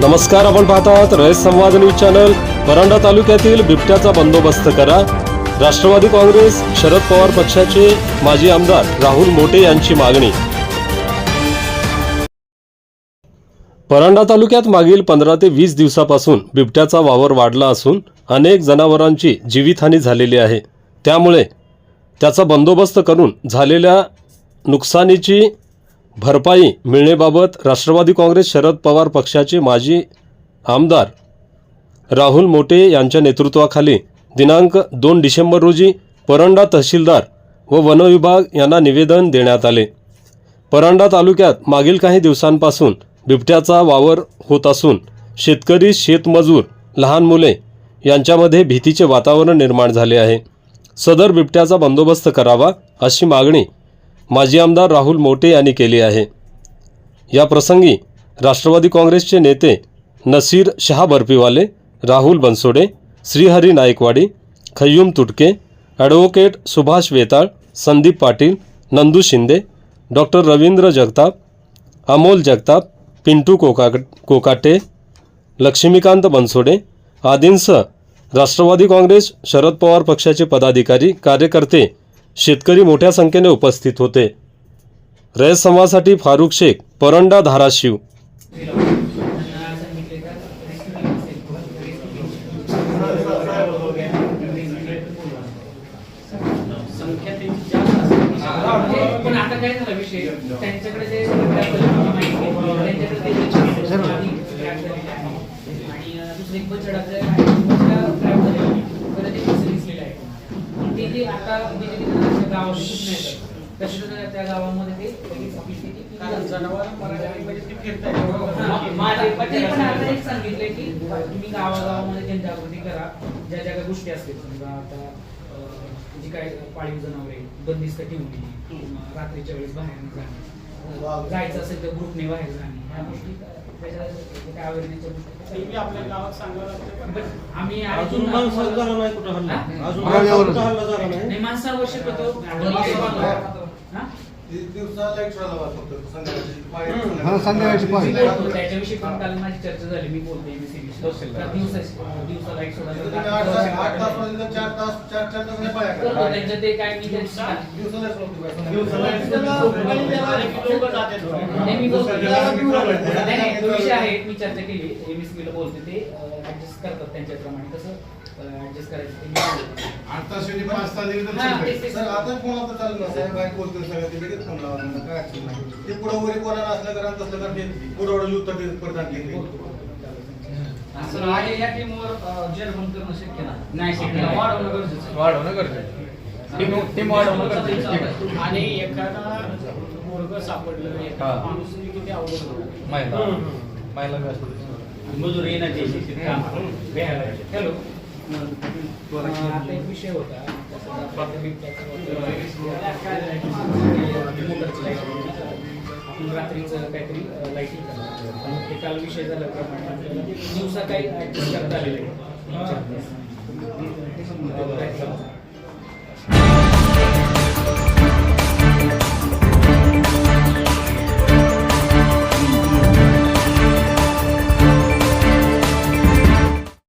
नमस्कार आपण पाहतात रयत संवाद न्यूज चॅनल. परांडा तालुक्यातील बिबट्याचा बंदोबस्त करा. राष्ट्रवादी काँग्रेस शरद पवार पक्षाचे माजी आमदार राहुल मोटे यांची मागणी. परांडा तालुक्यात मागील पंधरा ते वीस दिवसापासून बिबट्याचा वावर वाढला असून अनेक जनावरांची जीवितहानी झालेली आहे. त्यामुळे त्याचा बंदोबस्त करून झालेल्या नुकसानीची भरपाई मिळण्याबाबत राष्ट्रवादी काँग्रेस शरद पवार पक्षाचे माजी आमदार राहुल मोटे यांच्या नेतृत्वाखाली दिनांक दोन डिसेंबर रोजी परंडा तहसीलदार व वनविभाग यांना निवेदन देण्यात आले. परांडा तालुक्यात मागील काही दिवसांपासून बिबट्याचा वावर होत असून शेतकरी शेतमजूर लहान मुले यांच्यामध्ये भीतीचे वातावरण निर्माण झाले आहे. सदर बिबट्याचा बंदोबस्त करावा अशी मागणी माजी आमदार राहुल मोटे यांनी केली आहे. या प्रसंगी राष्ट्रवादी काँग्रेसचे नेते Nasir Shah Barfiwale Rahul Bansode Shrihari Naikwadi Khayyum Tutke advocate Subhash Vetal Sandeep Patil Nandu Shinde doctor Ravindra Jagtap Amol Jagtap Pintu Coca Kokate Laxmikant Bansode आदींसह राष्ट्रवादी काँग्रेस शरद पवार पक्षाचे पदाधिकारी कार्यकर्ते शेतकरी मोठ्या संख्येने उपस्थित होते. रयत समाजासाठी फारुख शेख परंडा धाराशिव. संख्या ते जे आता त्या गावामध्ये म्हणजे. हा, आता एक सांगितलंय की तुम्ही गावागावामध्ये जनजागृती करा. ज्या ज्या गोष्टी असतील समजा आता जी काय पाळीव जनावरे बंदिस्त ठेवली रात्रीच्या वेळेस बाहेर जाणे जायचं असेल तर ग्रुपने बाहेर जाणे ह्या गोष्टी आपल्या गावात सांगावं आम्ही अजून माणसाला झाला नाही कुठं हल्ला? अजून हल्ला झाला नाही माणसावर? दिवसाला एक वेळा लावा फक्त संध्याकाळची पाळी. हा, संध्याकाळची पाळी. मी बोलतो, त्याच्याविषयी पण काल माझी चर्चा झाली मी बोलते MSCB. तर दिवसा दिवसाला एक सोडा. तुम्ही आठ तास- आठ तासपर्यंत चार तास चार चार तास नाही पाया करतो करा. त्यांचं ते काय मी त्यांचं दिवसाला सोडतो एक. नाही, मी बोलतो. नाही, नाही, तो विषय आहे मी चर्चा केली. एमएसबी ला बोलते ते ऍडजस्ट करतात त्यांच्याप्रमाणे. कसं ऍडजस्ट करायचं ते मी बोलतो. आठ तास शेवटी पाच तास दिले तर ठीक आहे. तेच- तेच. सर, आता फोन आता चालू. साहेब सगळं, ते लगेच फोन लावा काय अडचण नाही. ते पुढं वगैरे कोणाला असलं करा तसलं करा, ते पुढं उत्तर देत असं आहे या टीमवर जेर बंद करणं शक्य नाही नाही शक्य आपल्याला नाही. वाढवणं गरजेचं आहे. वाढवणं गरजेचं टीम टीम वाढवणं गरजेचं आहे. आणि एखादा मुर्ग सापडलं एखादा हा. माणूस किती अवघड होतं. महिला महिला. मजूर काम हॅलो आता एक विषय होता आपण रात्रीचं काहीतरी लाईटिंग करणार ते काल विषय झाल्याप्रमाणे आपल्याला दिवसा काही करता आलेलं आहे